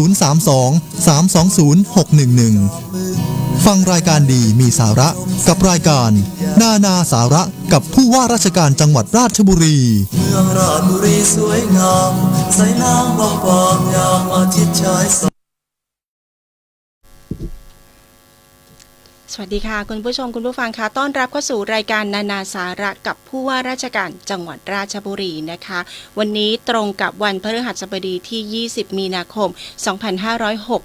032 320 611 ฟังรายการดีมีสาระกับรายการ นานาสาระกับผู้ว่าราชการจังหวัดราชบุรี เมืองราชบุรีสวยงาม ใสน้ำบางบางยามอาทิตย์ชาย สวัสดีค่ะ คุณผู้ชมคุณผู้ฟังคะต้อนรับเข้าสู่รายการนานาสาระกับผู้ว่าราชการจังหวัดราชบุรีนะคะ วันนี้ตรงกับวันพฤหัสบดีที่ 20 มีนาคม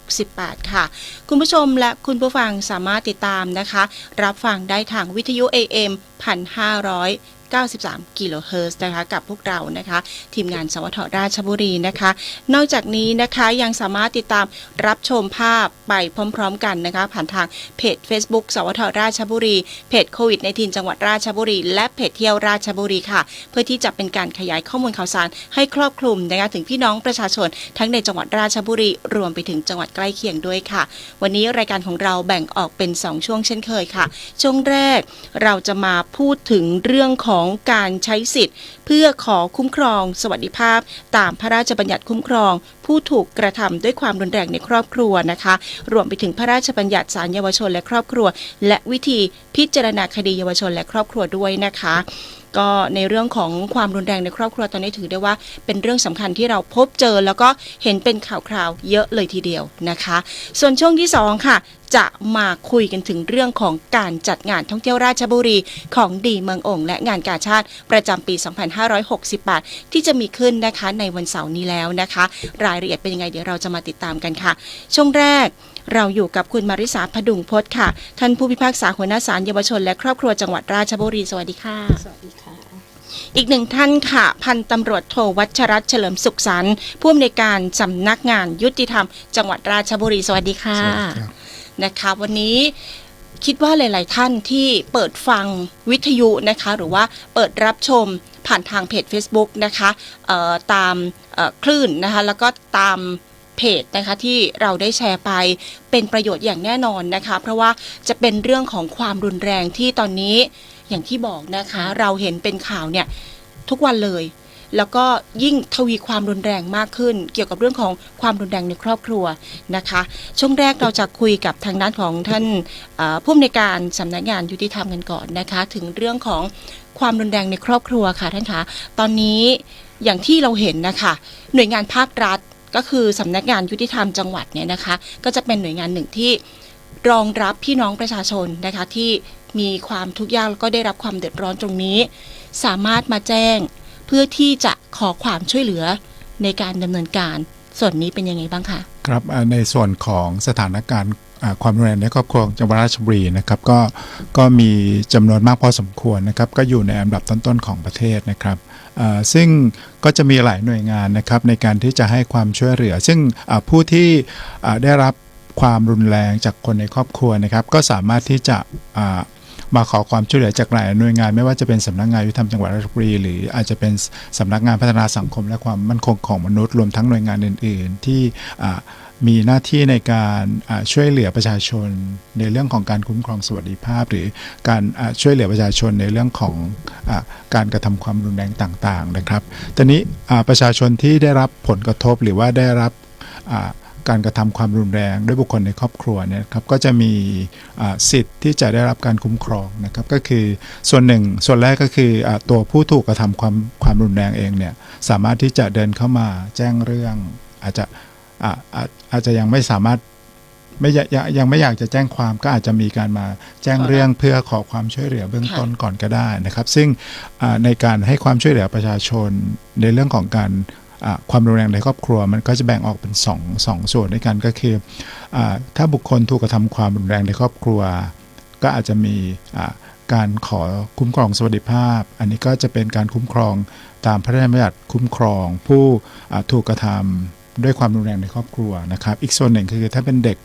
2568 ค่ะ คุณผู้ชมและคุณผู้ฟังสามารถติดตามนะคะ รับฟังได้ทางวิทยุ AM 1500 93 กิโลเฮิรตซ์นะคะกับพวกเรานะคะ ทีมงานสวทราชบุรีนะคะ นอกจากนี้นะคะยังสามารถติดตามรับชมภาพไปพร้อม ๆ กันนะคะ ผ่านทางเพจ Facebook สวทราชบุรี เพจโควิดในทีนจังหวัดราชบุรี และเพจเที่ยวราชบุรีค่ะ เพื่อที่จะเป็นการขยายข้อมูลข่าวสารให้ครอบคลุมนะคะถึงพี่น้องประชาชนทั้งในจังหวัดราชบุรี รวมไปถึงจังหวัดใกล้เคียงด้วยค่ะ วันนี้รายการของเราแบ่งออกเป็น 2 ช่วงเช่นเคยค่ะ ช่วงแรกเราจะมาพูดถึงเรื่องของการใช้สิทธิ์ เพื่อขอคุ้มครอง สวัสดิภาพ ตามพระราชบัญญัติคุ้มครอง ผู้ถูกกระทำด้วยความรุนแรงในครอบครัวนะคะ รวมไปถึงพระราชบัญญัติศาลเยาวชนและครอบครัว และวิธีพิจารณาคดีเยาวชนและครอบครัวด้วยนะคะ ก็ในเรื่องของความรุนแรงในครอบครัวตอนนี้ถือได้ว่าเป็นเรื่องสำคัญที่เราพบเจอแล้วก็เห็นเป็นข่าวคราวเยอะเลยทีเดียวนะคะ ส่วนช่วงที่สองค่ะ จะมาคุยกันถึงเรื่องของการจัดงานท่องเที่ยวราชบุรีของดีเมืององค์และงานกาชาติประจำปี 2568 ที่จะมีขึ้นนะคะในวันเสาร์นี้แล้วนะคะ รายละเอียดเป็นยังไงเดี๋ยวเราจะมาติดตามกันค่ะ ช่วงแรก เราอยู่กับคุณมาริสาพดุงพจน์ค่ะ ท่านผู้พิพากษาหัวหน้าศาลเยาวชนและครอบครัวจังหวัดราชบุรี สวัสดีค่ะ สวัสดีค่ะ อีกหนึ่งท่านค่ะ พันตำรวจโทวัชรัตน์เฉลิมสุขสันต์ผู้อำนวยการสำนักงานยุติธรรม จังหวัดราชบุรี สวัสดีค่ะ นะคะวันนี้คิดว่าหลาย ๆ ท่านที่เปิดฟังวิทยุนะคะ หรือว่าเปิดรับชมผ่านทางเพจ Facebook นะคะเอ่อตามเอ่อคลื่นนะคะ แล้วก็ตาม เพจนะคะที่เราได้แชร์ไปเป็นประโยชน์อย่างแน่นอนนะคะ เพราะว่าจะเป็นเรื่องของความรุนแรงที่ตอนนี้อย่างที่บอกนะคะ เราเห็นเป็นข่าวเนี่ยทุกวันเลย แล้วก็ยิ่งทวีความรุนแรงมากขึ้น เกี่ยวกับเรื่องของความรุนแรงในครอบครัวนะคะ ช่วงแรกเราจะคุยกับทางด้านของท่านผู้อำนวยการสำนักงานยุติธรรมกันก่อนนะคะ ถึงเรื่องของความรุนแรงในครอบครัวค่ะท่านคะตอนนี้อย่างที่เราเห็นนะคะหน่วยงานภาครัฐ ก็คือสำนักงานยุติธรรมจังหวัดเนี่ยนะคะ ก็จะเป็นหน่วยงานหนึ่งที่รองรับพี่น้องประชาชนนะคะที่มีความทุกข์ยากแล้วก็ได้รับความเดือดร้อนตรงนี้ สามารถมาแจ้งเพื่อที่จะขอความช่วยเหลือในการดำเนินการ ส่วนนี้เป็นยังไงบ้างคะครับในส่วนของสถานการณ์ความรุนแรงในครอบครัวจังหวัดราชบุรีนะครับก็ก็มีจำนวนมากพอสมควรนะครับ ก็อยู่ในอันดับต้นๆของประเทศนะครับซึ่งก็จะมีหลายหน่วยงานนะครับในการที่จะให้ความช่วยเหลือ ซึ่งผู้ที่ได้รับความรุนแรงจากคนในครอบครัวนะครับ ก็สามารถที่จะ มาขอความช่วยเหลือจากหลายหน่วยงาน ไม่ว่าจะเป็นสำนักงานยุติธรรมจังหวัดราชบุรี หรืออาจจะเป็นสำนักงานพัฒนาสังคมและความมั่นคงของมนุษย์รวมทั้งหน่วยงานอื่น ๆ ที่มีหน้าที่ในการช่วยเหลือประชาชน ในเรื่องของการคุ้มครองสวัสดิภาพ หรือการช่วยเหลือประชาชนในเรื่องของอการกระทำความรุนแรงต่าง ๆ นะครับตอนนี้ประชาชนที่ได้รับผลกระทบหรือว่าได้รับ การกระทำความรุนแรงด้วยบุคคลในครอบครัวเนี่ยครับก็จะมีอ่าสิทธิ์ที่จะได้รับการคุ้มครองนะครับก็คือส่วนหนึ่งส่วนแรกก็คืออาตัวผู้ถูกกระทำความความรุนแรงเองเนี่ยสามารถที่จะเดินเข้ามาแจ้งเรื่อง อาจจะอ่าอาจอาจจะยังไม่สามารถไม่อยากยังยังไม่อยากจะแจ้งความก็อาจจะมีการมาแจ้งเรื่องเพื่อขอความช่วยเหลือเบื้องต้นก่อนก็ได้นะครับ ซึ่งอ่าในการให้ความช่วยเหลือประชาชนในเรื่องของการอ่า ความรุนแรงในครอบครัวมันก็จะแบ่งออกเป็นสองสองส่วนด้วยกันก็คืออถ้าบุคคลถูกกระทำความรุนแรงในครอบครัว ก็อาจจะมีการขอคุ้มครองสวัสดิภาพ อันนี้ก็จะเป็นการคุ้มครองตามพระราชบัญญัติคุ้มครอง ผู้ถูกกระทำด้วยความรุนแรงในครอบครัวนะครับ อีกส่วนหนึ่งคือถ้าเป็นเด็ก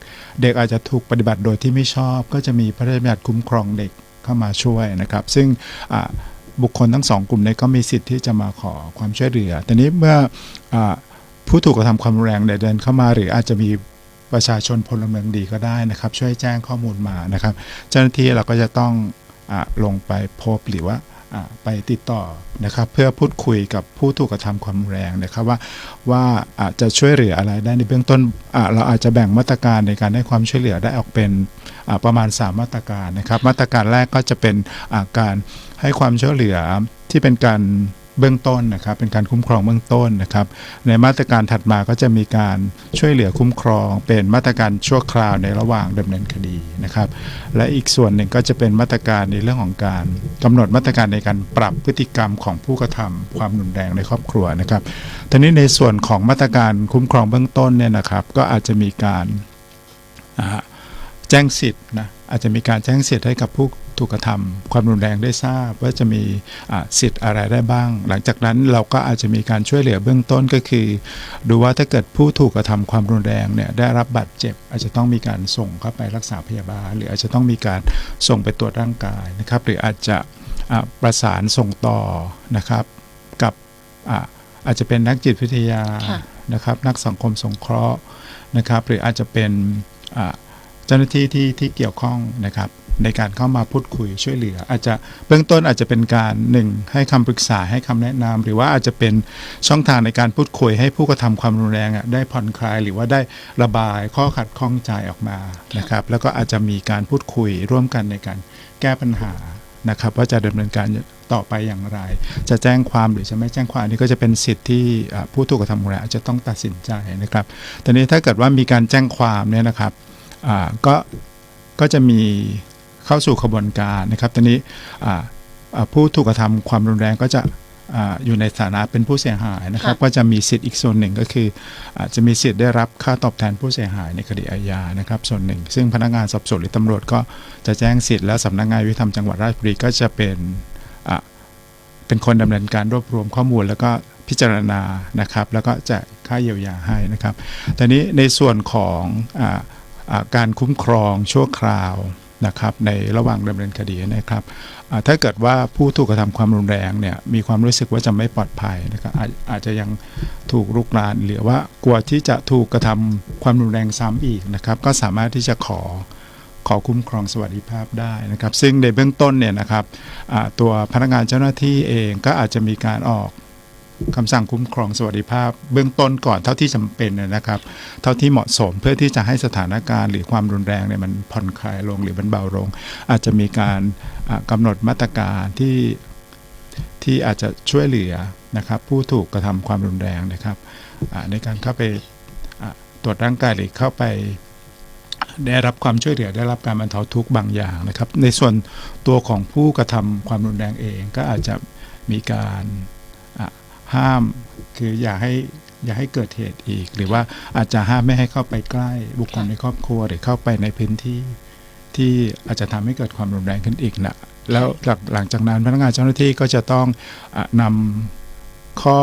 เด็กอาจจะถูกปฏิบัติโดยที่ไม่ชอบ ก็จะมีพระราชบัญญัติคุ้มครองเด็กเข้ามาช่วยนะครับ ซึ่งอ บุคคลทั้งสองกลุ่มนี้ก็มีสิทธิ์ที่จะมาขอความช่วยเหลือแต่นี้เมื่ออผู้ถูกกระทำความแรงเดินเข้ามา หรืออาจจะมีประชาชนพลเมืองดีก็ได้นะครับ ช่วยแจ้งข้อมูลมานะครับ เจ้าหน้าที่เราก็จะต้องอลงไปพบหรือว่าไปติดต่อนะครับ เพื่อพูดคุยกับผู้ถูกกระทำความแรงนะครับว่าว่าอาจจะช่วยเหลืออะไรได้ในเบื้องต้นเราอาจจะแบ่งมาตรการในการให้ความช่วยเหลือได้ออกเป็นประมาณ 3 มาตรการนะครับ มาตรการแรกก็จะเป็นาการ ให้ความช่วยเหลือที่เป็นการเบื้องต้นนะครับ เป็นการคุ้มครองเบื้องต้นนะครับ ในมาตรการถัดมาก็จะมีการช่วยเหลือคุ้มครอง เป็นมาตรการชั่วคราวในระหว่างดำเนินคดีนะครับ และอีกส่วนหนึ่งก็จะเป็นมาตรการในเรื่องของการกำหนดมาตรการในการปรับพฤติกรรมของผู้กระทำความรุนแรงในครอบครัวนะครับทีนี้ในส่วนของมาตรการคุ้มครองเบื้องต้นเนี่ยนะครับ ก็อาจจะมีการแจ้งสิทธิ์นะอาจจะมีการแจ้งสิทธิ์ให้กับผู้ ถูกกระทำความรุนแรงได้ทราบว่าจะมีอ่าสิทธิ์อะไรได้บ้าง หลังจากนั้นเราก็อาจจะมีการช่วยเหลือเบื้องต้นก็คือ ดูว่าถ้าเกิดผู้ถูกกระทำความรุนแรงเนี่ยได้รับบาดเจ็บ อาจจะต้องมีการส่งเข้าไปรักษาพยาบาล หรืออาจจะต้องมีการส่งไปตรวจร่างกายนะครับหรืออาจจะอ่าประสานส่งต่อนะครับกับอ่าอาจจะเป็นนักจิตวิทยาค่ะนะครับนักสังคมสงเคราะห์นะครับหรืออาจจะเป็นอ่าเจ้าหน้าที่ที่ที่เกี่ยวข้องนะครับ ในการเข้ามาพูดคุยช่วยเหลือ อาจจะเบื้องต้นอาจจะเป็นการหนึ่งให้คำปรึกษาให้คำแนะนำหรือว่าอาจจะเป็นช่องทางในการพูดคุยให้ผู้กระทำความรุนแรงอะได้ผ่อนคลาย หรือว่าได้ระบายข้อขัดข้องใจออกมานะครับ แล้วก็อาจจะมีการพูดคุยร่วมกันในการแก้ปัญหานะครับว่าจะดำเนินการต่อไปอย่างไร จะแจ้งความหรือจะไม่แจ้งความนี่ก็จะเป็นสิทธิ์ที่ผู้ถูกกระทำความรุนแรงอาจจะต้องตัดสินใจนะครับตอนนี้ถ้าเกิดว่ามีการแจ้งความเนี่ยนะครับอ่าก็ก็จะมี เข้าสู่ขบวนการนะครับตอนนี้อ่าอ่าผู้ถูกกระทำความรุนแรงก็จะอ่าอยู่ในฐานะเป็นผู้เสียหายนะครับค่ะก็จะมีสิทธิ์อีกส่วนหนึ่งก็คืออาจจะมีสิทธิ์ได้รับค่าตอบแทนผู้เสียหายในคดีอาญานะครับ ส่วนหนึ่ง ซึ่งพนักงานสอบสวนหรือตำรวจก็จะแจ้งสิทธิ์และสำนักงานยุติธรรมจังหวัดราชบุรีก็จะเป็นอ่าเป็นคนดำเนินการรวบรวมข้อมูลแล้วก็พิจารณานะครับ แล้วก็จะค่าเยียวยาให้นะครับตอนนี้ในส่วนของอาอ่าการคุ้มครองชั่วคราว นะครับในระหว่างดำเนินคดีนะครับถ้าเกิดว่าผู้ถูกกระทำความรุนแรงเนี่ยมีความรู้สึกว่าจะไม่ปลอดภัยนะครับอาจอาจจะยังถูกลุกลานหรือว่ากลัวที่จะถูกกระทำความรุนแรงซ้ำอีกนะครับ ก็สามารถที่จะขอขอคุ้มครองสวัสดิภาพได้นะครับ ซึ่งในเบื้องต้นเนี่ยนะครับตัวพนักงานเจ้าหน้าที่เองก็อาจจะมีการออก คำสั่งคุ้มครองสวัสดิภาพ เบื้องต้นก่อนเท่าที่จำเป็นนะครับ เท่าที่เหมาะสมเพื่อที่จะให้สถานการณ์หรือความรุนแรงเนี่ยมันผ่อนคลายลงหรือมันเบาลง อาจจะมีการอ่ากำหนดมาตรการที่ที่อาจจะช่วยเหลือนะครับผู้ถูกกระทำความรุนแรงนะครับในการเข้าไปตรวจร่างกายหรือเข้าไปได้รับความช่วยเหลือได้รับการบรรเทาทุกข์บางอย่างนะครับ ในส่วนตัวของผู้กระทำความรุนแรงเองก็อาจจะมีการ ห้ามคืออย่าให้อย่าให้เกิดเหตุอีก หรือว่าอาจจะห้ามไม่ให้เข้าไปใกล้บุคคลในครอบครัวหรือเข้าไปในพื้นที่ที่อาจจะทำให้เกิดความรุนแรงขึ้นอีกนะแล้วหลังหลังจากนั้นพนักงานเจ้าหน้าที่ก็จะต้องอะนำข้อ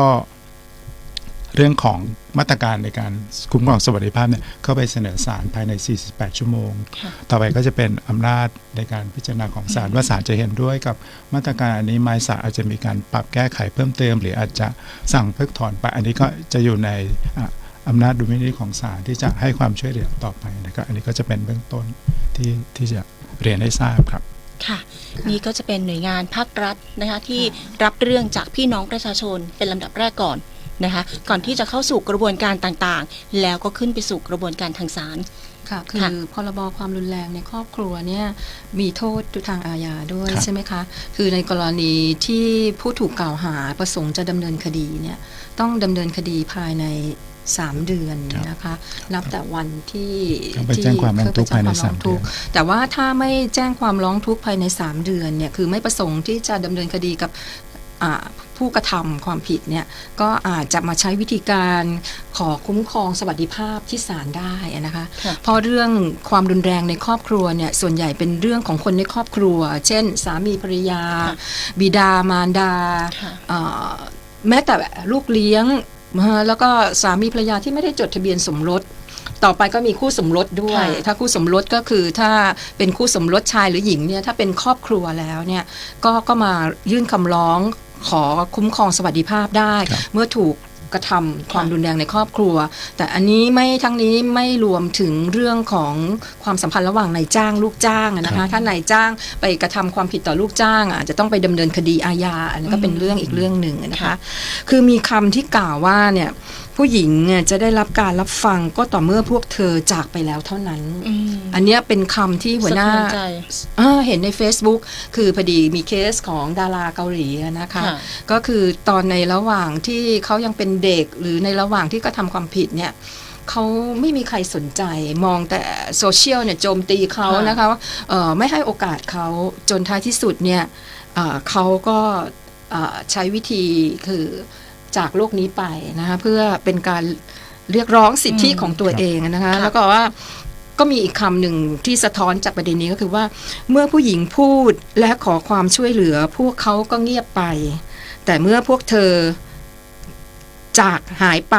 เรื่องของ มาตรการในการคุ้มครองสวัสดิภาพเนี่ยเข้าไปเสนอศาลภายใน 48 ชั่วโมงค่ะต่อไปก็จะเป็นอำนาจในการพิจารณาของศาลว่าศาลจะเห็นด้วยกับมาตรการอันนี้ไหมศาลอาจจะมีการปรับแก้ไขเพิ่มเติม หรืออาจจะสั่งเพิกถอนไป อันนี้ก็จะอยู่ในอะอำนาจดุลพินิจของศาลที่จะให้ความช่วยเหลือต่อไปนะครับอันนี้ก็จะเป็นเบื้องต้นที่ที่จะเรียนให้ทราบครับค่ะนี่ก็จะเป็นหน่วยงานภาครัฐนะคะที่รับเรื่องจากพี่น้องประชาชนเป็นลำดับแรกก่อน นะคะก่อนที่จะเข้าสู่กระบวนการต่างๆ แล้วก็ขึ้นไปสู่กระบวนการทางศาลค่ะคืค่ะอพรบความรุนแรงในครอบครัวเนี่ยมีโทษทางอาญาด้วยครับใช่ไหมคะ คือในกรณีที่ผู้ถูกกล่าวหาประสงค์จะดำเนินคดีเนี่ยต้องดำเนินคดีภายใน 3 เดือนนะคะนับแต่วันที่ต้องไปแจ้งความร้องทุกข์ภายในเข้ไปแจ้งควมร้องทุกข์สามเดือนแต่ว่าถ้าไม่แจ้งความร้องทุกข์ภายใน 3 เดือนเนี่ยคือไม่ประสงค์ที่จะดำเนินคดีกับอ่า ผู้กระทำความผิดเนี่ยก็อาจจะมาใช้วิธีการขอคุ้มครองสวัสดิภาพที่ศาลได้นะคะค่ะเพราะเรื่องความรุนแรงในครอบครัวเนี่ยส่วนใหญ่เป็นเรื่องของคนในครอบครัว เช่น สามีภรรยาค่ะบิดามารดาค่ะเอ่อแม้แต่ลูกเลี้ยงนะฮะแล้วก็สามีภรรยาที่ไม่ได้จดทะเบียนสมรสต่อไปก็มีคู่สมรสด้วยค่ะถ้าคู่สมรสก็คือถ้าเป็นคู่สมรสชายหรือหญิงเนี่ยถ้าเป็นครอบครัวแล้วเนี่ยก็ก็มายื่นคำร้อง ขอคุ้มครองสวัสดิภาพได้ครับเมื่อถูกกระทำความรุนแรงในครอบครัว แต่อันนี้ไม่ทั้งนี้ไม่รวมถึงเรื่องของความสัมพันธ์ระหว่างนายจ้างลูกจ้างอะนะคะถ้านายจ้างไปกระทำความผิดต่อลูกจ้างอาจจะต้องไปดำเนินคดีอาญาอันนี้นก็เป็นเรื่องอีกเรื่องหนึ่งนะคะค่ะคือมีคำที่กล่าวว่าเนี่ย ผู้หญิงเนี่ยจะได้รับการรับฟังก็ต่อเมื่อพวกเธอจากไปแล้วเท่านั้นอืมอันเนี้ยเป็นคำที่หัวหน้าสะเทือนใจอ่าเห็นใน Facebook คือพอดีมีเคสของดาราเกาหลีอะนะคะค่ะก็คือตอนในระหว่างที่เขายังเป็นเด็กหรือในระหว่างที่กระทำความผิดเนี่ยเขาไม่มีใครสนใจมองแต่โซเชียลเนี่ยโจมตีเขาค่ะนะคะว่าเอ่อไม่ให้โอกาสเขาจนท้ายที่สุดเนี่ยเอ่อเขาก็เอ่อใช้วิธีคือ จากโลกนี้ไปนะคะเพื่อเป็นการเรียกร้องสิทธิอืมของตัวเองนะคะค่ะแล้วก็ว่าก็มีอีกคำหนึ่งที่สะท้อนจากประเด็นนี้ก็คือว่า เมื่อผู้หญิงพูดและขอความช่วยเหลือ พวกเขาก็เงียบไป แต่เมื่อพวกเธอจากหายไป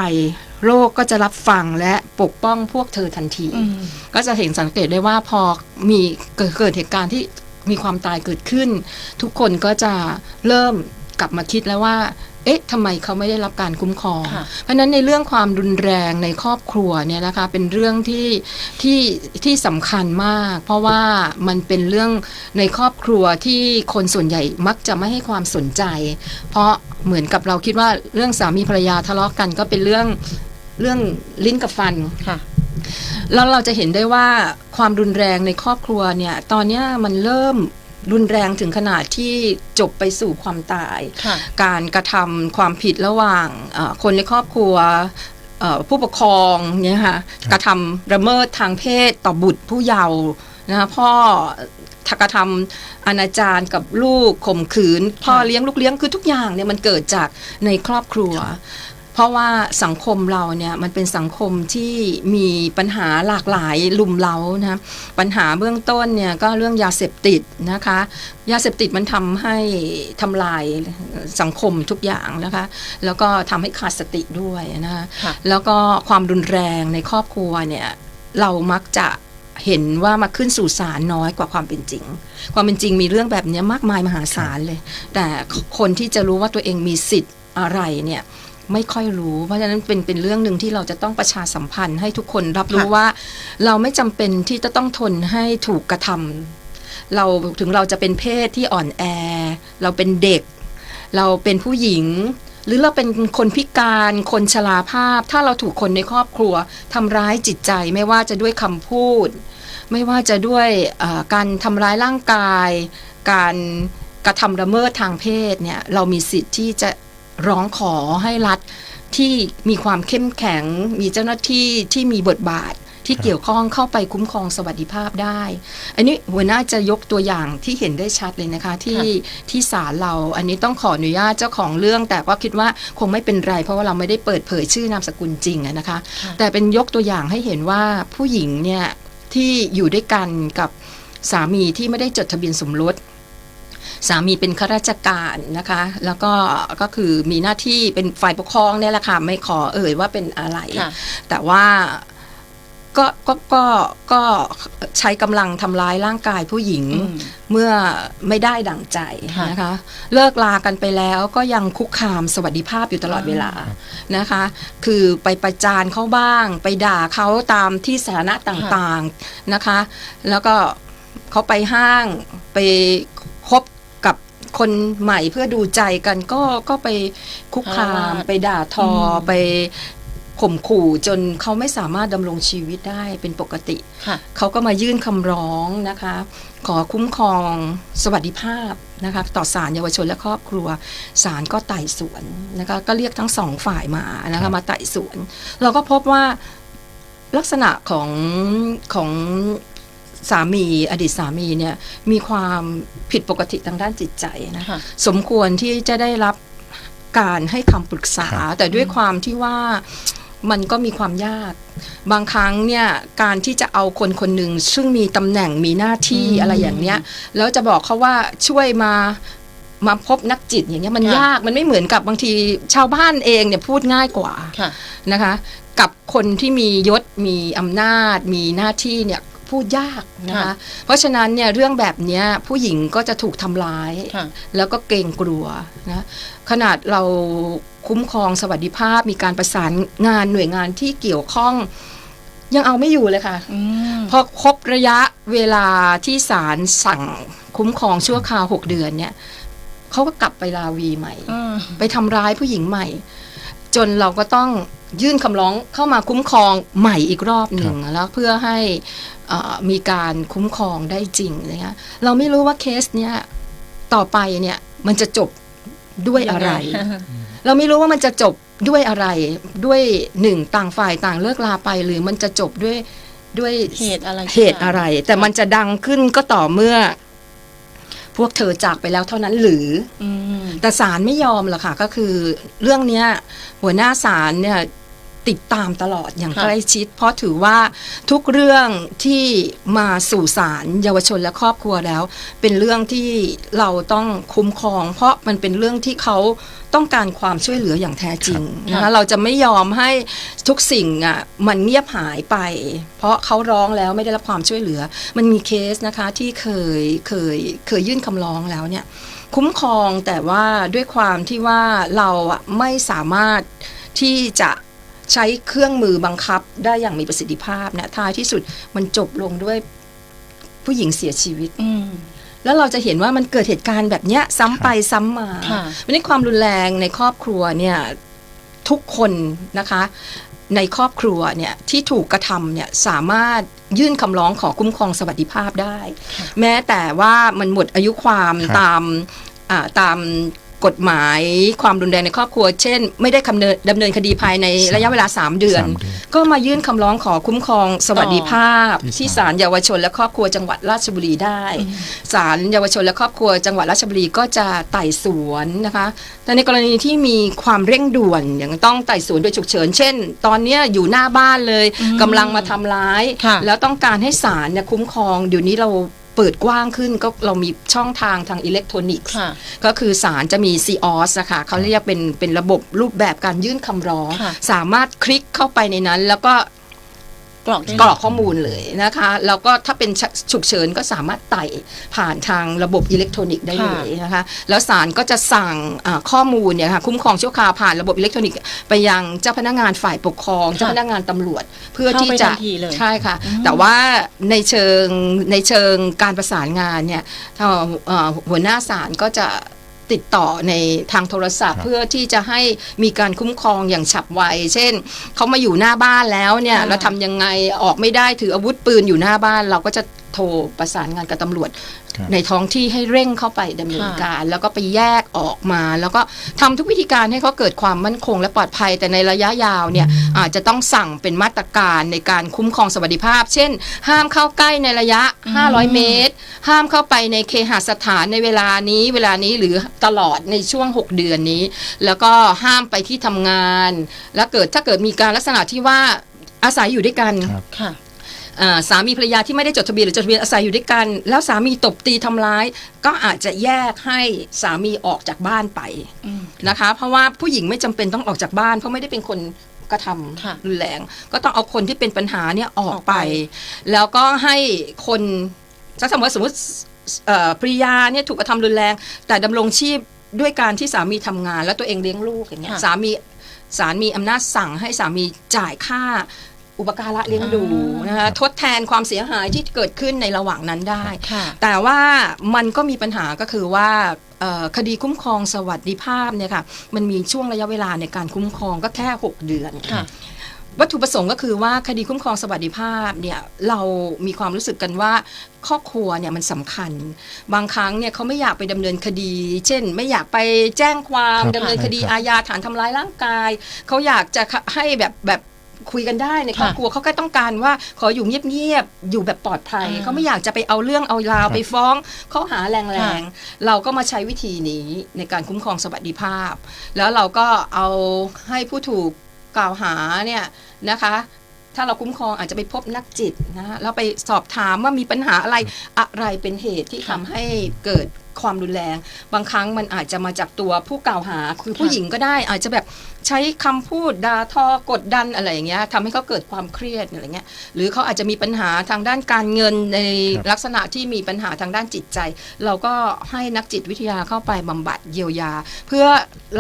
โลกก็จะรับฟังและปกป้องพวกเธอทันทีอืมก็จะเห็นสังเกตได้ว่าพอมีเกิดเกิดเหตุการณ์ที่มีความตายเกิดขึ้น ทุกคนก็จะเริ่มกลับมาคิดแล้วว่า เอ๊ะทำไมเขาไม่ได้รับการคุ้มครองค่ะเพราะฉะนั้นในเรื่องความรุนแรงในครอบครัวเนี่ยนะคะเป็นเรื่องที่ที่ที่สำคัญมาก เพราะว่ามันเป็นเรื่องในครอบครัวที่คนส่วนใหญ่มักจะไม่ให้ความสนใจ เพราะเหมือนกับเราคิดว่าเรื่องสามีภรรยาทะเลาะกันก็เป็นเรื่องเรื่องลิ้นกับฟันค่ะแล้วเราจะเห็นได้ว่าความรุนแรงในครอบครัวเนี่ย ตอนเนี้ยมันเริ่ม รุนแรงถึงขนาดที่จบไปสู่ความตายค่ะการกระทำความผิดระหว่างเอ่อคนในครอบครัวเอ่อผู้ปกครองเนี่ยค่ะกระทำระเมิดทางเพศต่อบุตรผู้เยาว์นะคะพ่อทกระทำอนาจารกับลูกข่มขืน พ่อเลี้ยงลูกเลี้ยงคือทุกอย่างเนี่ยมันเกิดจากในครอบครัว เพราะว่าสังคมเราเนี่ยมันเป็นสังคมที่มีปัญหาหลากหลายลุมเล้านะปัญหาเบื้องต้นเนี่ยก็เรื่องยาเสพติดนะคะ ยาเสพติดมันทำให้ทำลายสังคมทุกอย่างนะคะ แล้วก็ทำให้ขาดสติด้วยนะคะค่ะแล้วก็ความรุนแรงในครอบครัวเนี่ยเรามักจะเห็นว่ามาขึ้นสู่ศาลน้อยกว่าความเป็นจริง ความเป็นจริงมีเรื่องแบบเนี้ยมากมายมหาศาลเลย แต่คนที่จะรู้ว่าตัวเองมีสิทธิ์อะไรเนี่ย ไม่ค่อยรู้ เพราะฉะนั้นเป็นเป็นเรื่องหนึ่งที่เราจะต้องประชาสัมพันธ์ให้ทุกคนรับรู้ค่ะว่า เราไม่จำเป็นที่จะต้องทนให้ถูกกระทำเราถึงเราจะเป็นเพศที่อ่อนแอ เราเป็นเด็ก เราเป็นผู้หญิง หรือเราเป็นคนพิการคนชราภาพ ถ้าเราถูกคนในครอบครัวทำร้ายจิตใจไม่ว่าจะด้วยคำพูด ไม่ว่าจะด้วยเอ่อการทำร้ายร่างกาย การกระทำละเมิดทางเพศเนี่ยเรามีสิทธิ์ที่จะ ร้องขอให้รัฐที่มีความเข้มแข็ง มีเจ้าหน้าที่ที่มีบทบาทที่เกี่ยวข้องเข้าไปคุ้มครองสวัสดิภาพได้ อันนี้หัวหน้าจะยกตัวอย่างที่เห็นได้ชัดเลยนะคะ ที่ที่ศาลเรา อันนี้ต้องขออนุญาตเจ้าของเรื่อง แต่ก็คิดว่าคงไม่เป็นไร เพราะว่าเราไม่ได้เปิดเผยชื่อนามสกุลจริงอะนะคะค่ะแต่เป็นยกตัวอย่างให้เห็นว่าผู้หญิงเนี่ยที่อยู่ด้วยกันกับสามีที่ไม่ได้จดทะเบียนสมรส สามีเป็นข้าราชการนะคะ แล้วก็ก็คือมีหน้าที่เป็นฝ่ายปกครองเนี่ยแหละค่ะไม่ขอเอ่ยว่าเป็นอะไรค่ะแต่ว่าก็ก็ก็ก็ใช้กำลังทำร้ายร่างกายผู้หญิงอืมเมื่อไม่ได้ดั่งใจค่ะนะคะ เลิกลากันไปแล้วก็ยังคุกคามสวัสดิภาพอยู่ตลอดเวลานะคะ คือไปประจานเขาบ้าง ไปด่าเขาตามที่สาธารณะต่างๆนะคะ แล้วก็เขาไปห้างไปคบกับ คนใหม่เพื่อดูใจกันก็ก็ไปคุกคามอาละวาดไปด่าทออมไปข่มขู่จนเขาไม่สามารถดำรงชีวิตได้เป็นปกติค่ะเขาก็มายื่นคำร้องนะคะ ขอคุ้มครองสวัสดิภาพนะคะต่อศาลเยาวชนและครอบครัวศาลก็ไต่สวนนะคะก็เรียกทั้งสองฝ่ายมานะคะมาไต่สวน เราก็พบว่าลักษณะของของ สามีอดีตสามีเนี่ยมีความผิดปกติทางด้านจิตใจนะค่ะสมควรที่จะได้รับการให้คำปรึกษา แต่ด้วยความที่ว่ามันก็มีความยาก บางครั้งเนี่ยการที่จะเอาคนคนหนึ่งซึ่งมีตำแหน่งมีหน้าที่อืมอะไรอย่างเนี้ยแล้วจะบอกเขาว่าช่วยมามาพบนักจิตอย่างเงี้ยมันค่ะยากมันไม่เหมือนกับบางทีชาวบ้านเองเนี่ยพูดง่ายกว่าค่ะนะคะ กับคนที่มียศมีอำนาจ มีหน้าที่เนี่ย พูดยากนะคะค่ะเพราะฉะนั้นเนี่ยเรื่องแบบเนี้ยผู้หญิงก็จะถูกทำร้ายค่ะแล้วก็เกรงกลัวนะขนาดเราคุ้มครองสวัสดิภาพมีการประสานงานหน่วยงานที่เกี่ยวข้องยังเอาไม่อยู่เลยค่ะอืมพอครบระยะเวลาที่ศาลสั่งคุ้มครองชั่วคราวหกเดือนเนี่ยเขาก็กลับไปลาวีใหม่อืมไปทำร้ายผู้หญิงใหม่ จนเราก็ต้องยื่นคำร้องเข้ามาคุ้มครองใหม่อีกรอบหนึ่งแล้วเพื่อให้เอ่อ มีการคุ้มครองได้จริงอะไรเงี้ยเราไม่รู้ว่าเคสเนี้ยต่อไปเนี่ยมันจะจบด้วยอะไร เราไม่รู้ว่ามันจะจบด้วยอะไรด้วยหนึ่งต่างฝ่ายต่างเลิกลาไป หรือมันจะจบด้วยด้วยเหตุอะไรเหตุอะไร แต่มันจะดังขึ้นก็ต่อเมื่อ พวกเธอจากไปแล้วเท่านั้นหรืออืมแต่ศาลไม่ยอมหรอกค่ะ ก็คือเรื่องเนี้ย หัวหน้าศาลเนี่ย ติดตามตลอดอย่างค่ะใกล้ชิด เพราะถือว่าทุกเรื่องที่มาสู่ศาลเยาวชนและครอบครัวแล้ว เป็นเรื่องที่เราต้องคุ้มครอง เพราะมันเป็นเรื่องที่เขาต้องการความช่วยเหลืออย่างแท้จริงนะคะเราจะไม่ยอมให้ทุกสิ่งอะมันเงียบหายไป เพราะเขาร้องแล้วไม่ได้รับความช่วยเหลือ มันมีเคสนะคะที่เคยเคยเคยยื่นคำร้องแล้วเนี่ยคุ้มครองแต่ว่าด้วยความที่ว่าเราอะไม่สามารถที่จะ ใช้เครื่องมือบังคับได้อย่างมีประสิทธิภาพเนี่ยท้ายที่สุดมันจบลงด้วยผู้หญิงเสียชีวิตอืมแล้วเราจะเห็นว่ามันเกิดเหตุการณ์แบบเนี้ย ซ้ำไปซ้ำมาค่ะวันนี้ความรุนแรงในครอบครัวเนี่ยทุกคนนะคะ ในครอบครัวเนี่ยที่ถูกกระทำเนี่ยสามารถยื่นคำร้องขอคุ้มครองสวัสดิภาพได้ แม้แต่ว่ามันหมดอายุความครับตามอ่าตาม กฎหมายความรุนแรงในครอบครัว เช่น ไม่ได้คำเนินดำเนินคดีภายในระยะเวลา 3 เดือน สามเดือน ก็มายื่นคำร้องขอคุ้มครอง สวัสดิภาพ ที่ที่ศาศาลลเยาวชนและครอบครัวจังหวัดราชบุรีได้ศาลเยาวชนและครอบครัวจังหวัดราชบุรีก็จะไต่สวนนะคะ แต่ในกรณีที่มีความเร่งด่วนอย่างต้องไต่สวนโดยฉุกเฉิน เช่น ตอนเนี้ยอยู่หน้าบ้านเลยกำลังมาทำร้าย ค่ะ แล้วต้องการให้ศาลเนี่ยคุ้มครองเดี๋ยวนี้เรา เปิดกว้างขึ้นก็เรามีช่องทางทางอิเล็กทรอนิกส์ค่ะก็คือศาลจะมี c o s นะคะเขาเรียกเป็นเป็นระบบรูปแบบการยื่นคำร้องค่ะสามารถคลิกเข้าไปในนั้น แล้วก็ กรอกได้กรอกข้อมูลเลยนะคะแล้วก็ถ้าเป็นฉุกเฉินก็สามารถไต่ผ่านทางระบบอิเล็กทรอนิกส์ได้เลยนะคะแล้วศาลก็จะสั่งอ่าข้อมูลเนี่ยค่ะคุ้มครองชั่วคราวผ่านระบบอิเล็กทรอนิกส์ไปยังเจ้าพนักงานฝ่ายปกครอง เจ้าพนักงานตำรวจเพื่อที่จะเข้าไปทันทีเลยใช่ค่ะ แต่ว่าในเชิงในเชิงการประสานงานเนี่ยเอ่อเอ่อหัวหน้าศาลก็จะ ติดต่อในทางโทรศัพท์ครับเพื่อที่จะให้มีการคุ้มครองอย่างฉับไว เช่นเขามาอยู่หน้าบ้านแล้วเนี่ยค่ะเราทำยังไงออกไม่ได้ถืออาวุธปืนอยู่หน้าบ้านเราก็จะโทรประสานงานกับตำรวจครับในท้องที่ให้เร่งเข้าไปดำเนินการ แล้วก็ไปแยกออกมา แล้วก็ทำทุกวิธีการให้เขาเกิดความมั่นคงและปลอดภัยแต่ในระยะยาวเนี่ยอาจจะต้องสั่งเป็นมาตรการในการคุ้มครองสวัสดิภาพ เช่น ห้ามเข้าใกล้ในระยะ 500 เมตร ห้ามเข้าไปในเคหสถานในเวลานี้ เวลานี้หรือตลอดในช่วง 6 เดือนนี้ แล้วก็ห้ามไปที่ทำงาน แล้วเกิดถ้าเกิดมีการลักษณะที่ว่าอาศัยอยู่ด้วยกันครับค่ะ อ่าสามีภรรยาที่ไม่ได้จดทะเบียนหรือจดทะเบียนอาศัยอยู่ด้วยกัน แล้วสามีตบตีทำร้าย ก็อาจจะแยกให้สามีออกจากบ้านไปอืมนะคะ เพราะว่าผู้หญิงไม่จำเป็นต้องออกจากบ้าน เพราะไม่ได้เป็นคนกระทค่ะำรุนแรง ก็ต้องเอาคนที่เป็นปัญหาเนี่ยออกออกไป ไป แล้วก็ให้คนถ้าสมมติสมมติเอ่อภริยาเนี่ยถูกกระทำรุนแรง แต่ดำรงชีพด้วยการที่สามีทำงาน แล้วตัวเองเลี้ยงลูกอย่างเงี้ยค่ะ สามีศาลมีอำนาจสั่งให้สามีจ่ายค่า อุปการะเลี้ยงดูอ่านนะคะทดแทนความเสียหายที่เกิดขึ้นในระหว่างนั้นได้ค่ะแต่ว่ามันก็มีปัญหาก็คือว่าเอ่อคดีคุ้มครองสวัสดิภาพเนี่ยค่ะมันมีช่วงระยะเวลาในการคุ้มครองก็แค่ 6 เดือนค่ะวัตถุประสงค์ก็คือว่าคดีคุ้มครองสวัสดิภาพเนี่ยเรามีความรู้สึกกันว่าครอบครัวเนี่ยมันสำคัญ บางครั้งเนี่ยเขาไม่อยากไปดำเนินคดี เช่น ไม่อยากไปแจ้งความครับดำเนินคดีใช่ครับอาญาฐานทำร้ายร่างกาย เขาอยากจะให้แบบแบบ คุยกันได้ในครอบครัวเขาแค่ต้องการว่าขออยู่เงียบๆอยู่แบบปลอดภัยอ่าเขาไม่อยากจะไปเอาเรื่องเอาราวครับไปฟ้องข้อหาแรค่ะงๆเราก็มาใช้วิธีนี้ในการคุ้มครองสวัสดิภาพ แล้วเราก็เอาให้ผู้ถูกกล่าวหาเนี่ยนะคะถ้าเราคุ้มครองอาจจะไปพบนักจิตนะฮะแล้วไปสอบถามว่ามีปัญหาอะไรอะไรเป็นเหตุที่ทำให้เกิด ความรุนแรง บางครั้งมันอาจจะมาจากตัวผู้กล่าวหา คือผู้หญิงก็ได้อาจจะแบบใช้คำพูดด่าทอกดดันอะไรอย่างเงี้ยทำให้เขาเกิดความเครียดอะไรเงี้ยหรือเขาอาจจะมีปัญหาทางด้านการเงินในครับลักษณะที่มีปัญหาทางด้านจิตใจ เราก็ให้นักจิตวิทยาเข้าไปบำบัดเยียวยา เพื่อ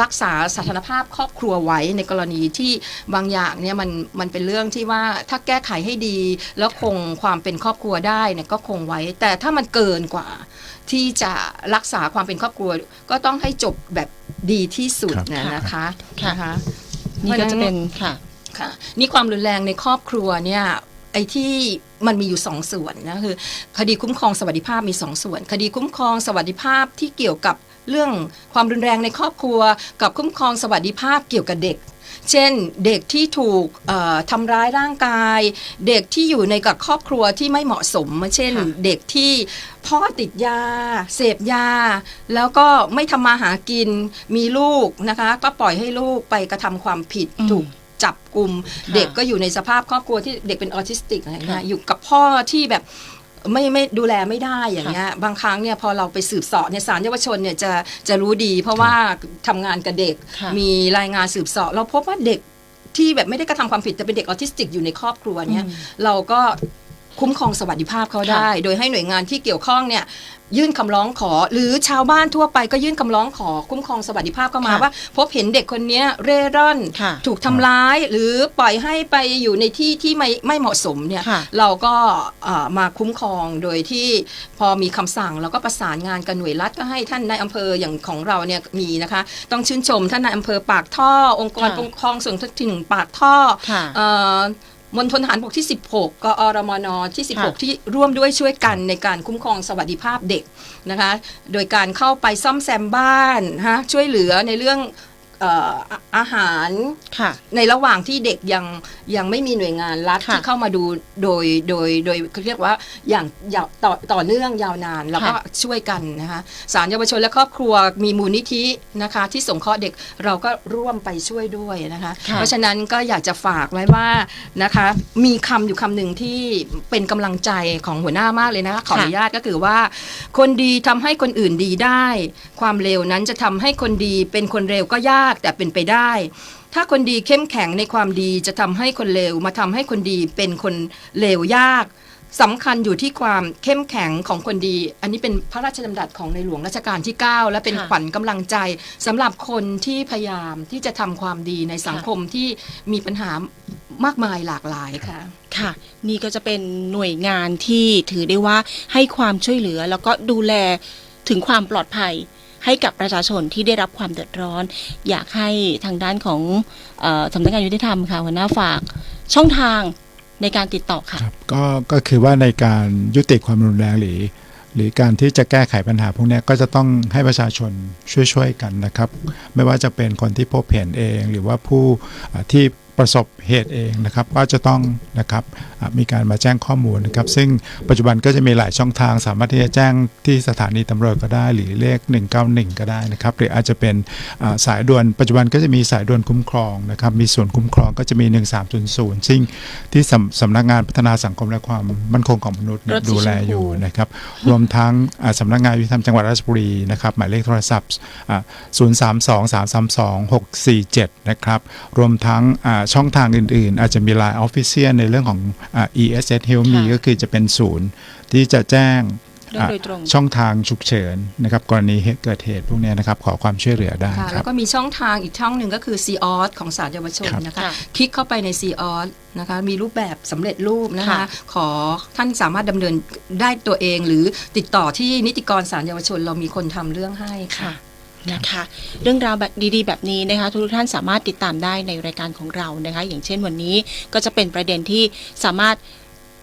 รักษาสถานภาพครอบครัวไว้ในกรณีที่บางอย่างเนี่ยมันมันเป็นเรื่องที่ว่าถ้าแก้ไขให้ดี แล้วคงความเป็นครอบครัวได้เนี่ยก็คงไว้ แต่ถ้ามันเกินกว่าที่จะรักษาความเป็นครอบครัว ก็ต้องให้จบแบบดีที่สุดครับ นะนะคะค่ะ นะคะนี่ก็จะเป็นค่ะ ค่ะนี่ความรุนแรงในครอบครัวเนี่ยไอ้ที่มันมีอยู่สองส่วนนะคือคดีคุ้มครองสวัสดิภาพมีสองส่วน คดีคุ้มครองสวัสดิภาพที่เกี่ยวกับ เรื่องความรุนแรงในครอบครัว กับคุ้มครองสวัสดิภาพเกี่ยวกับเด็ก เช่นเด็กที่ถูกเอ่อทำร้ายร่างกาย เด็กที่อยู่ในกับครอบครัวที่ไม่เหมาะสม เช่นค่ะเด็กที่พ่อติดยา เสพยา แล้วก็ไม่ทำมาหากินมีลูกนะคะ ก็ปล่อยให้ลูกไปกระทำความผิดอืมถูกจับกลุ่มค่ะเด็กก็อยู่ในสภาพครอบครัวที่เด็กเป็นออทิสติกอะไรเงี้ค่ะยอยู่กับพ่อที่แบบ ไม่ไม่ดูแลไม่ได้อย่างเงี้ยบางครั้งเนี่ยพอเราไปสืบเสอบเนี่ยสารเยาวชนเนี่ยจะจะรู้ดี เพราะว่าทำงานกับเด็กค่ะมีรายงานสืบเสอบเราพบว่าเด็กที่แบบไม่ได้กระทำความผิดแต่เป็นเด็กออทิสติกอยู่ในครอบครัวเนี่ยอืมเราก็ คุ้มครองสวัสดิภาพเขาได้ โดยให้หน่วยงานที่เกี่ยวข้องเนี่ยยื่นคำร้องขอ หรือชาวบ้านทั่วไปก็ยื่นคำร้องขอคุ้มครองสวัสดิภาพเข้ามาค่ะว่า พบเห็นเด็กคนเนี้ยเร่ร่อนค่ะถูกทำร้ายหรือปล่อยให้ไปอยู่ในที่ที่ไม่ไม่เหมาะสมเนี่ยค่ะเราก็เอ่อมาคุ้มครองโดยที่พอมีคำสั่งเราก็ประสานงานกับหน่วยรัฐก็ให้ท่านนายอำเภออย่างของเราเนี่ยมีนะคะ ต้องชื่นชมท่านนายอำเภอปากท่อ องค์กรค่ะปกครองส่วนท้องถิ่นปากท่อค่ะเอ่อ มณฑลทหารบกที่ 16กอรมนที่ค่ะ16 ที่ร่วมด้วยช่วยกันในการคุ้มครองสวัสดิภาพเด็กนะคะ โดยการเข้าไปซ่อมแซมบ้านฮะช่วยเหลือในเรื่องเอ่ออาอาหารค่ะในระหว่างที่เด็กยังยังไม่มีหน่วยงานรัฐค่ะที่เข้ามาดูโดยโดยโดยเขาเรียกว่าอย่างยาวต่อต่อเนื่องยาวนานแล้วก็ค่ะช่วยกันนะคะสารเยาวชนและครอบครัวมีมูลนิธินะคะที่สงเคราะห์เด็กเราก็ร่วมไปช่วยด้วยนะคะค่ะเพราะฉะนั้นก็อยากจะฝากไว้ว่านะคะมีคำอยู่คำหนึ่งที่เป็นกำลังใจของหัวหน้ามากเลยนะคะขออนุญาตก็คือว่า คนดีทำให้คนอื่นดีได้ ความเร็วนั้นจะทำให้คนดีเป็นคนเร็วก็ยากแต่เป็นไปได้ ถ้าคนดีเข้มแข็งในความดีจะทำให้คนเลวมาทำให้คนดีเป็นคนเลวยากสำคัญอยู่ที่ความเข้มแข็งของคนดี อันนี้เป็นพระราชดำรัสของในหลวงรัชกาลที่ 9 และเป็นค่ะขวัญกำลังใจสำหรับคนที่พยายามที่จะทำความดีในสังคมที่มีปัญหามากมายหลากหลายค่ะ ค่ะ นี่ก็จะเป็นหน่วยงานที่ถือได้ว่าให้ความช่วยเหลือแล้วก็ดูแลถึงความปลอดภัย ให้กับประชาชนที่ได้รับความเดือดร้อน อยากให้ทางด้านของออสำนักงานยุติธรรมค่ะหัวหน้าฝากช่องทางในการติดต่อค่ะครับก็ก็คือว่าในการยุติความรุนแรงหรือ หรือการที่จะแก้ไขปัญหาพวกนี้ก็จะต้องให้ประชาชนช่วยๆกันนะครับ ไม่ว่าจะเป็นคนที่พบเห็นเอง หรือว่าผู้ที่ ประสบเหตุเองนะครับ ก็จะต้องนะครับอ่ามีการมาแจ้งข้อมูลนะครับ ซึ่งปัจจุบันก็จะมีหลายช่องทาง สามารถที่จะแจ้งที่สถานีตำรวจก็ได้ หรือเลข 191 ก็ได้นะครับ หรืออาจจะเป็นอ่าสายด่วนปัจจุบันก็จะมีสายด่วนคุ้มครองนะครับ มีส่วนคุ้มครองก็จะมี 1300 ซึ่งที่สำสำนักงานพัฒนาสังคมและความมั่นคงของมนุษย์เนี่ยรถสีดูแลชมพูอยู่นะครับรวมทั้งอ่าสำนักงานยุติธรรมจังหวัดราชบุรีนะครับหมายเลขโทรศัพท์อ่า032-332-647 นะครับรวมทั้งอ่าช่องทางอื่นๆ อาจจะมี Line Official ในเรื่องของอ่า ESS Help Me ค่ะก็คือจะเป็นศูนย์ ที่จะแจ้งเรื่องโดยตรงอ่าช่องทางฉุกเฉินนะครับกรณีเหตุเกิดเหตุพวกเนี้ยนะครับขอความช่วยเหลือได้ค่ะคแล้รับวก็มีช่องทางอีกช่องหนึ่งก็คือ c ีออสของสารเยาวชนครับนะคะค่ะคลิกเข้าไปใน c ีออสนะคะมีรูปแบบสำเร็จรูปนะคะค่ะขอท่านสามารถดำเนินได้ตัวเอง หรือติดต่อที่นิติกรสารเยาวชนเรามีคนทำเรื่องให้ค่ะค่ะ นะคะเรื่องราวแบบดีๆ แบบนี้นะคะทุกท่านสามารถติดตามได้ในรายการของเรานะคะ อย่างเช่นวันนี้ก็จะเป็นประเด็นที่สามารถ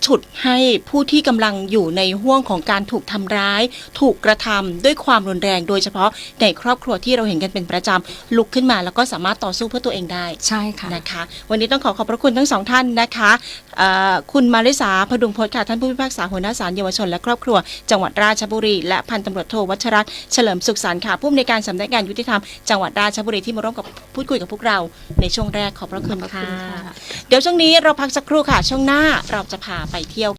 ฉุดให้ผู้ที่กำลังอยู่ในห่วงของการถูกทำร้าย ถูกกระทำด้วยความรุนแรง โดยเฉพาะในครอบครัวที่เราเห็นกันเป็นประจำลุกขึ้นมา แล้วก็สามารถต่อสู้เพื่อตัวเองได้ใช่ค่ะนะคะ วันนี้ต้องขอขอบพระคุณทั้งสองท่านนะคะเอ่อคุณมาริสาพดุงพจน์ค่ะท่านผู้พิพากษาหัวหน้าศาลเยาวชนและครอบครัว จังหวัดราชบุรี และพันตำรวจโทวัชรัตน์เฉลิมสุขสันต์ค่ะผู้อำนวยการสำนักงานยุติธรรมจังหวัดราชบุรีที่มาร่วมกับพูดคุยกับพวกเรา ในช่วงแรกขอบพระคุณขอบพระค่ะคุณค่ะ เดี๋ยวช่วงนี้เราพักสักครู่ค่ะ ช่วงหน้าเราจะพาไปเที่ยว